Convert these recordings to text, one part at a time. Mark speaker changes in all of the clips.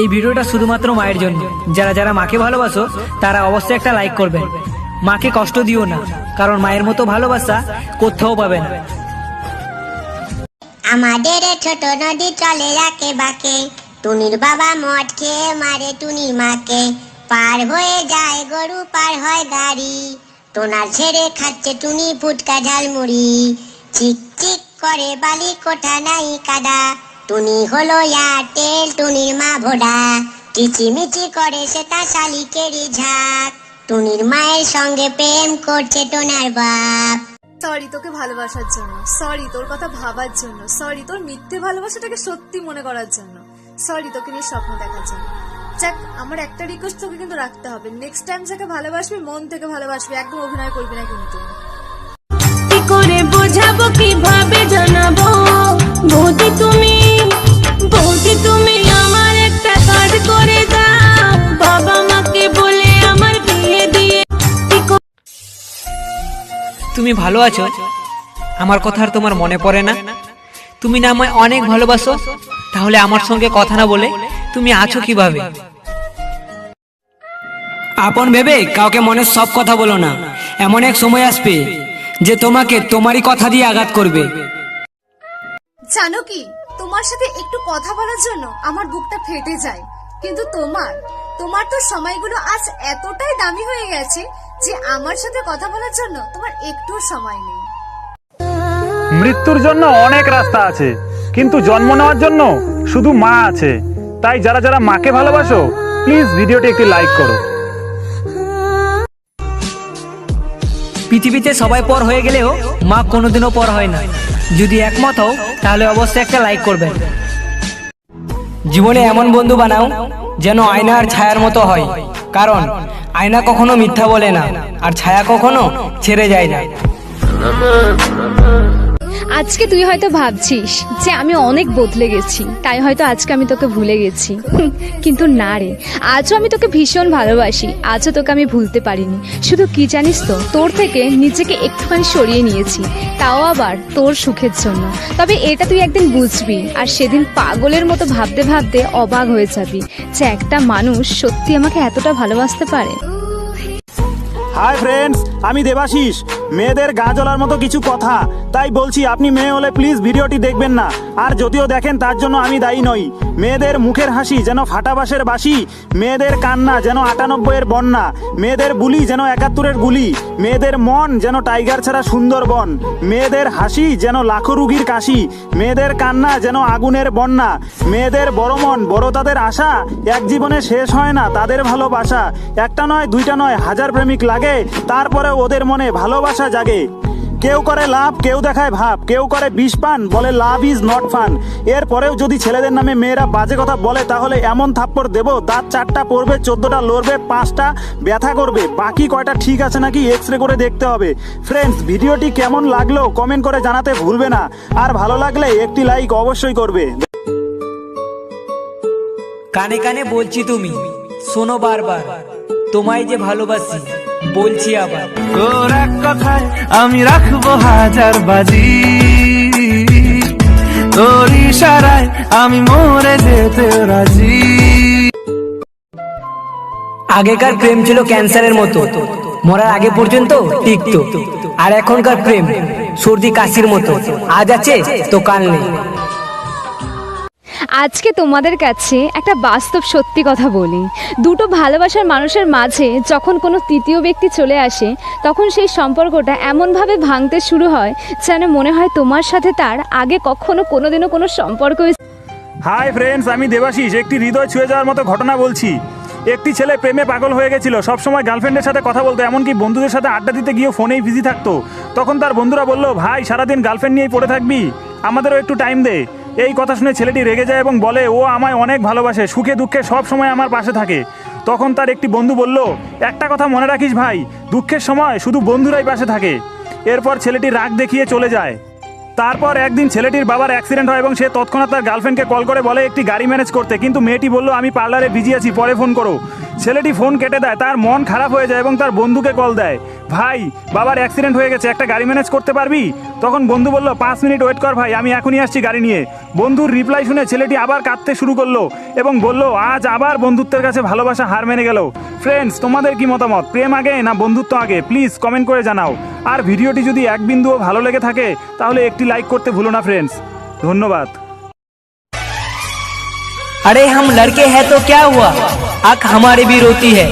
Speaker 1: এই ভিডিওটা শুধুমাত্র মায়ের জন্য। যারা যারা মাকে ভালোবাসো, তারা অবশ্যই একটা লাইক করবেন মাকে কষ্ট দিও না, কারণ মায়ের মতো ভালোবাসা কোথাও পাবে না।
Speaker 2: আমাদের ছোট নদী চলে রাকে বাকে, টুনির বাবা মদ খেয়ে মারে টুনি মাকে। পার হয়ে যায় গরু, পার হয় গাড়ি। টোনার ছেড়ে খাচ্ছে টুনি ফুটকা ঝালমুড়ি। চিক চিক করে বালি কোঠা নাই কাদা। টুনি হলো এয়ারটেল টুনির মা ভোডা। কিচিমিচি করে সে তা শালিকেরই ঝাঁক টুনির মায়ের সঙ্গে প্রেম করছে টোনার বাপ।
Speaker 3: সরি তোকে ভালোবাসার জন্য। সরি তোর কথা ভাবার জন্য। সরি তোর মিথ্যে ভালোবাসাটাকে সত্যি মনে করার জন্য। সরি তোকে নিয়ে স্বপ্ন দেখার জন্য। যাক আমার একটা রিকোয়েস্ট তোকে কিন্তু রাখতে হবে। নেক্সট টাইম যাকে ভালোবাসবি মন থেকে ভালোবাসবি। একদম অভিনয় করবি না কিন্তু।
Speaker 4: কি করে বোঝাবো কীভাবে জানাব? তুমি
Speaker 1: ভালো আছো? আমার কথা আর তোমার মনে পড়ে না। তুমি না আমায় অনেক ভালোবাসো তাহলে আমার সঙ্গে কথা না বলে তুমি আছো কীভাবে?
Speaker 5: আপন ভেবে কাউকে মনের সব কথা বলো না। এমন এক সময় আসবে যে তোমাকে তোমারই কথা দিয়ে আঘাত করবে।
Speaker 3: জানো কি? তোমার সাথে একটু কথা বলার জন্য আমার বুকটা ফেটে যায়। কিন্তু তোমার তোমার তো সময়গুলো আজ এতটাই দামি হয়ে গেছে যে আমার সাথে কথা বলার জন্য তোমার একটু সময় নেই।
Speaker 6: মৃত্যুর জন্য অনেক রাস্তা আছে কিন্তু জন্ম নেওয়ার জন্য শুধু মা আছে। তাই যারা যারা মাকে ভালোবাসো প্লিজ ভিডিওটি একটি লাইক করো।
Speaker 1: পৃথিবীতে সবাই পর হয়ে গেলেও মা কোনোদিনও পর হয় না। যদি একমত হও তাহলে অবশ্যই একটা লাইক করবেন
Speaker 5: জীবনে এমন বন্ধু বানাও যেন আয়নার ছায়ার মতো হয়। কারণ আয়না কখনো মিথ্যা বলে না আর ছায়া কখনো ছেড়ে যায় না।
Speaker 7: আজকে তুই হয়তো ভাবছিস যে আমি অনেক বদলে গেছি। তাই হয়তো আজকে আমি তোকে ভুলে গেছি। কিন্তু না রে, আজও আমি তোকে ভীষণ ভালোবাসি। আজও তোকে আমি ভুলতে পারিনি। শুধু কি জানিস তো, তোর থেকে নিজেকে একটুখানি সরিয়ে নিয়েছি। তাও আবার তোর সুখের জন্য। তবে এটা তুই একদিন বুঝবি, আর সেদিন পাগলের মতো ভাবতে ভাবতে অবাক হয়ে যাবি যে একটা মানুষ সত্যি আমাকে এতটা ভালোবাসতে পারে।
Speaker 6: হাই ফ্রেন্ডস আমি দেবাশিস। মেয়েদের গা জ্বলার মতো কিছু কথা। তাই বলছি আপনি মেয়ে হলে প্লিজ ভিডিওটি দেখবেন না। আর যদিও দেখেন তার জন্য আমি দায়ী নই। মেয়েদের মুখের হাসি যেন ফাটাবাসের বাসি। মেয়েদের কান্না যেন আটানব্বইয়ের বন্যা। মেয়েদের বুলি যেন একাত্তরের গুলি। মেয়েদের মন যেন টাইগার ছাড়া সুন্দরবন। মেয়েদের হাসি যেন লাখো রুগীর কাশি। মেয়েদের কান্না যেন আগুনের বন্যা। মেয়েদের বড় মন, বড় তাদের আশা। এক জীবনে শেষ হয় না তাদের ভালোবাসা। একটা নয়, দুইটা নয়, হাজার প্রেমিক লাগে। তারপরে ওদের মনে ভালোবাসা জাগে। কেউ করে লাভ, কেউ দেখায় ভাব, কেউ করে বিষ পান, বলে লাভ ইজ নট ফান। এরপরেও যদি ছেলেদের নামে মেয়েরা বাজে কথা বলে, তাহলে এমন থাপ্পড় দেব, দাঁত চারটা পড়বে, চোদ্দটা লড়বে, পাঁচটা ব্যথা করবে, বাকি কয়টা ঠিক আছে নাকি এক্স রে করে দেখতে হবে। ফ্রেন্ডস ভিডিওটি কেমন লাগল কমেন্ট করে জানাতে ভুলবে না। আর ভালো লাগলে একটি লাইক অবশ্যই করবে।
Speaker 1: কানে কানে বলছি তুমি, শোনো বারবার, তোমায় যে ভালোবাসি। বলছি আবার।
Speaker 8: তোর এক কথায় আমি রাখব হাজার বাজি। তোর ইশারায় আমি মরে যেতে রাজি।
Speaker 5: আগেকার প্রেম ছিল ক্যান্সারের মতো। মরার আগে পর্যন্ত টিকতো আর এখনকার প্রেম সর্দি কাশির মতো। আজ আছে তো কাল নেই।
Speaker 7: আজকে তোমাদের কাছে একটা বাস্তব সত্যি কথা বলি। দুটো ভালোবাসার মানুষের মাঝে যখন কোনো তৃতীয় ব্যক্তি চলে আসে, তখন সেই সম্পর্কটা এমনভাবে ভাঙতে শুরু হয় যেন মনে হয় তোমার সাথে তার আগে কখনো কোনোদিনও কোনো সম্পর্ক
Speaker 6: হাই ফ্রেন্ডস, আমি দেবাশিস। একটি হৃদয় ছুঁয়ে যাওয়ার মতো ঘটনা বলছি। একটি ছেলে প্রেমে পাগল হয়ে গেছিল। সবসময় গার্লফ্রেন্ডের সাথে কথা বলতো, এমনকি বন্ধুদের সাথে আড্ডা দিতে গিয়ে ফোনেই বিজি থাকতো। তখন তার বন্ধুরা বলল, ভাই, সারাদিন গার্লফ্রেন্ড নিয়েই পড়ে থাকবি? আমাদেরও একটু টাইম দে। এই কথা শুনে ছেলেটি রেগে যায় এবং বলে, ও আমায় অনেক ভালোবাসে, সুখে দুঃখে সব সময় আমার পাশে থাকে। তখন তার একটি বন্ধু বলল, একটা কথা মনে রাখিস ভাই, দুঃখের সময় শুধু বন্ধুরাই পাশে থাকে। এরপর ছেলেটি রাগ দেখিয়ে চলে যায়। তারপর একদিন ছেলেটির বাবার অ্যাক্সিডেন্ট হয় এবং সে তৎক্ষণাৎ তার গার্লফ্রেন্ডকে কল করে বলে একটি গাড়ি ম্যানেজ করতে। কিন্তু মেয়েটি বলল, আমি পার্লারে বিজি আছি, পরে ফোন করো। ছেলেটি ফোন কেটে দেয়, তার মন খারাপ হয়ে যায় এবং তার বন্ধুকে কল দেয়। ভাই, বাবার অ্যাক্সিডেন্ট হয়ে গেছে, একটা গাড়ি ম্যানেজ করতে পারবি? তখন বন্ধু বলল, পাঁচ মিনিট ওয়েট কর ভাই, আমি এখনই আসছি গাড়ি নিয়ে। বন্ধুর রিপ্লাই শুনে ছেলেটি আবার কাঁদতে শুরু করল এবং বলল, আজ আবার বন্ধুত্বের কাছে ভালোবাসা হার মেনে গেল। ফ্রেন্ডস তোমাদের কি মতামত? প্রেম আগে না বন্ধুত্ব আগে? প্লিজ কমেন্ট করে জানাও। আর ভিডিওটি যদি এক বিন্দুও ভালো লেগে থাকে তাহলে একটি লাইক করতে ভুলো না ফ্রেন্ডস ধন্যবাদ
Speaker 5: अरे हम लड़के हैं तो क्या हुआ आंख हमारे भी रोती है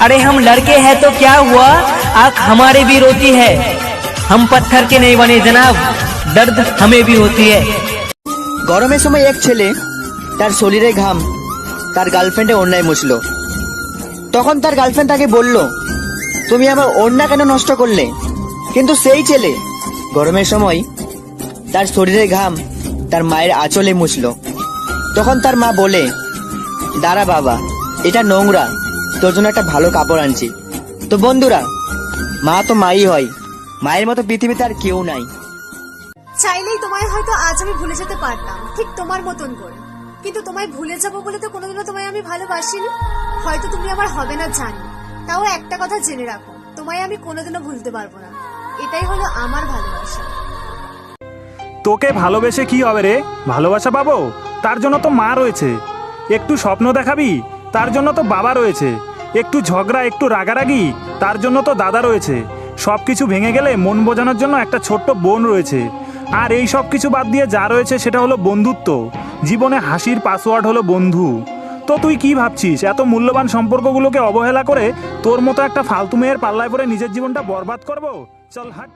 Speaker 5: अरे हम लड़के हैं तो क्या हुआ आंख हमारे भी रोती है हम पत्थर के नहीं बने जनाब दर्द हमें भी होती है
Speaker 9: গরমের সময় এক ছেলে তার শরীরে ঘাম তার গার্লফ্রেন্ডে অন্যায় মুছলো তখন তার গার্লফ্রেন্ড তাকে বলল তুমি আমার অন্যা কেন নষ্ট করলে? কিন্তু সেই ছেলে গরমের সময় তার শরীরে ঘাম তার মায়ের আঁচলে মুছল। তখন তার মা বলে, দাঁড়া বাবা, এটা নোংরা। তোর জন্য একটা ভালো কাপড় আনছি। তো বন্ধুরা, মা তো মাই হয়। মায়ের মতো পৃথিবীতে আর কেউ নাই।
Speaker 3: চাইলেই তোমায় হয়তো আজ আমি ভুলে যেতে পারতাম, ঠিক তোমার মতন করে। কিন্তু তোমায় ভুলে যাব বলে তো কোনোদিনও তোমায় আমি ভালোবাসিনি। হয়তো তুমি আমার হবে না জানি। তাও একটা কথা জেনে রাখো, তোমায় আমি কোনোদিনও ভুলতে পারব না। এটাই হলো আমার ভালোবাসা।
Speaker 6: তোকে ভালোবেসে কি হবে রে? ভালোবাসা পাবো? তার জন্য তো মা রয়েছে। একটু স্বপ্ন দেখাবি? তার জন্য তো বাবা রয়েছে। একটু ঝগড়া, একটু রাগারাগি? তার জন্য তো দাদা রয়েছে। সব কিছু ভেঙে গেলে মন বোঝানোর জন্য একটা ছোট্ট বোন রয়েছে। আর এই সব কিছু বাদ দিয়ে যা রয়েছে সেটা হলো বন্ধুত্ব। জীবনে হাসির পাসওয়ার্ড হলো বন্ধু। তো তুই কি ভাবছিস? এত মূল্যবান সম্পর্কগুলোকে অবহেলা করে তোর মতো একটা ফালতু মেয়ের পাল্লায় পরে নিজের জীবনটা বরবাদ করব? চল হাট।